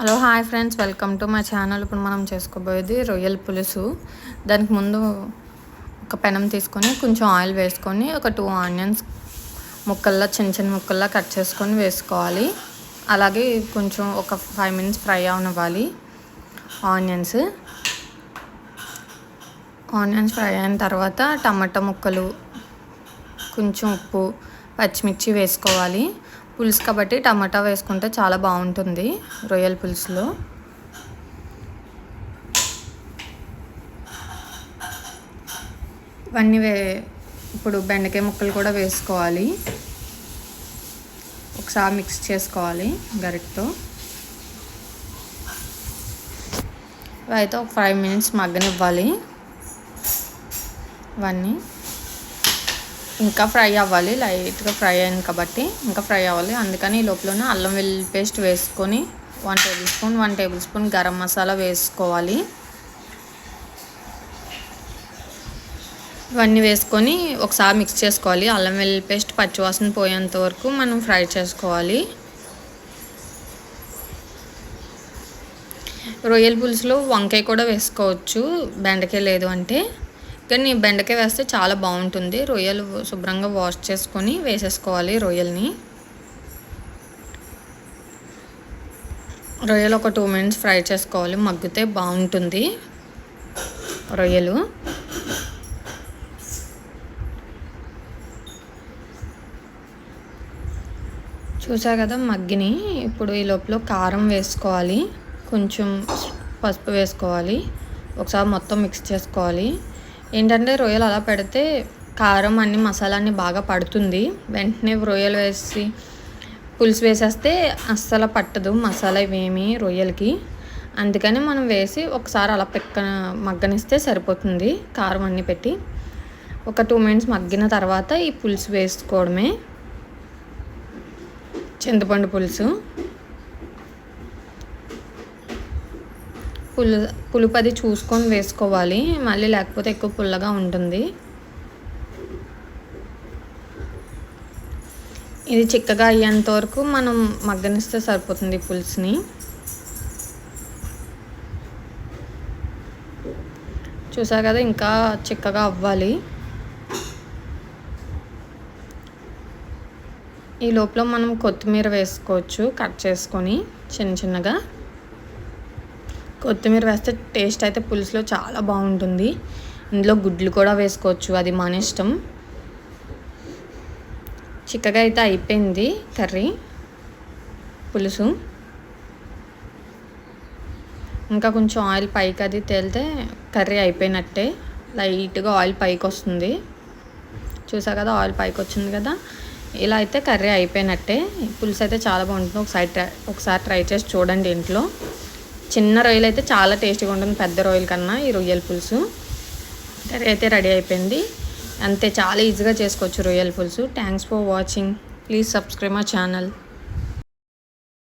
Hello hi friends. Welcome to మా channel. ఇప్పుడు మనం చేసుకోబోయేది రొయ్యల పులుసు. దానికి ముందు ఒక పెనం తీసుకొని కొంచెం ఆయిల్ వేసుకొని ఒక టూ ఆనియన్స్ ముక్కల్లా చిన్న చిన్న ముక్కల్లా కట్ చేసుకొని వేసుకోవాలి. అలాగే కొంచెం ఒక ఫైవ్ మినిట్స్ ఫ్రై అవనివ్వాలి ఆనియన్స్. ఆనియన్స్ ఫ్రై అయిన తర్వాత టమాటా ముక్కలు కొంచెం ఉప్పు పచ్చిమిర్చి వేసుకోవాలి. పులుసు కాబట్టి టమాటా వేసుకుంటే చాలా బాగుంటుంది రొయ్యల పులుసులో. ఇవన్నీ వే ఇప్పుడు బెండకాయ ముక్కలు కూడా వేసుకోవాలి. ఒకసారి మిక్స్ చేసుకోవాలి గరిటతో. ఇవైతే ఒక ఫైవ్ మినిట్స్ మగ్గనివ్వాలి. ఇవన్నీ. ఇంకా ఫ్రై అవ్వాలి లైట్గా ఫ్రై అయింది కాబట్టి ఇంకా ఫ్రై అవ్వాలి. అందుకని ఈ లోపలనే అల్లం వెల్లుల్లి పేస్ట్ వేసుకొని one tablespoon one tablespoon garam masala వేసుకోవాలి. ఇవన్నీ వేసుకొని ఒకసారి మిక్స్ చేసుకోవాలి. అల్లం వెల్లుల్లి పేస్ట్ పచ్చివాసన పోయేంత వరకు మనం ఫ్రై చేసుకోవాలి. రొయ్యల పులుసులో వంకాయ కూడా వేసుకోవచ్చు. బెండకాయ లేదు అంటే కానీ బెండకాయ వేస్తే చాలా బాగుంటుంది. రొయ్యలు శుభ్రంగా వాష్ చేసుకొని వేసేసుకోవాలి రొయ్యల్ని. రొయ్యలు ఒక టూ మినిట్స్ ఫ్రై చేసుకోవాలి. మగ్గితే బాగుంటుంది రొయ్యలు. చూసా కదా మగ్గిని? ఇప్పుడు ఈ లోపల కారం వేసుకోవాలి. కొంచెం పసుపు వేసుకోవాలి. ఒకసారి మొత్తం మిక్స్ చేసుకోవాలి. ఏంటంటే రొయ్యలు అలా పెడితే కారం అన్ని మసాలాన్ని బాగా పడుతుంది. వెంటనే రొయ్యలు వేసి పులుసు వేసేస్తే అస్సలు పట్టదు మసాలా ఇవేమి రొయ్యలకి. అందుకని మనం వేసి ఒకసారి అలా పెక్క మగ్గనిస్తే సరిపోతుంది కారం అన్ని పెట్టి. ఒక టూ మినిట్స్ మగ్గిన తర్వాత ఈ పులుసు వేసుకోవడమే. చింతపండు పులుసు. పులు పులుపది చూసుకొని వేసుకోవాలి. మళ్ళీ లేకపోతే ఎక్కువ పుల్లగా ఉంటుంది. ఇది చిక్కగా అయ్యేంత వరకు మనం మగ్గనిస్తే సరిపోతుంది పులుసుని. చూసారు కదా ఇంకా చిక్కగా అవ్వాలి. ఈ లోపల మనం కొత్తిమీర వేసుకోవచ్చు కట్ చేసుకొని చిన్న చిన్నగా. కొత్తిమీర వేస్తే టేస్ట్ అయితే పులుసులో చాలా బాగుంటుంది. ఇందులో గుడ్లు కూడా వేసుకోవచ్చు అది మన ఇష్టం. చిక్కగా అయితే అయిపోయింది కర్రీ పులుసు. ఇంకా కొంచెం ఆయిల్ పైకి అది తేలితే కర్రీ అయిపోయినట్టే. లైట్గా ఆయిల్ పైకి వస్తుంది. చూసా కదా ఆయిల్ పైకి వచ్చింది కదా. ఇలా అయితే కర్రీ అయిపోయినట్టే. పులుసు అయితే చాలా బాగుంటుంది. ఒకసారి ట్రై ఒకసారి ట్రై చేసి చూడండి ఇంట్లో. చిన్న రొయ్యలు అయితే చాలా టేస్టీగా ఉంటుంది పెద్ద రొయ్యల కన్నా ఈ రొయ్యల పులుసు. కర్రీ అయితే రెడీ అయిపోయింది. అంతే చాలా ఈజీగా చేసుకోవచ్చు రొయ్యల పులుసు. Thanks for watching please subscribe my channel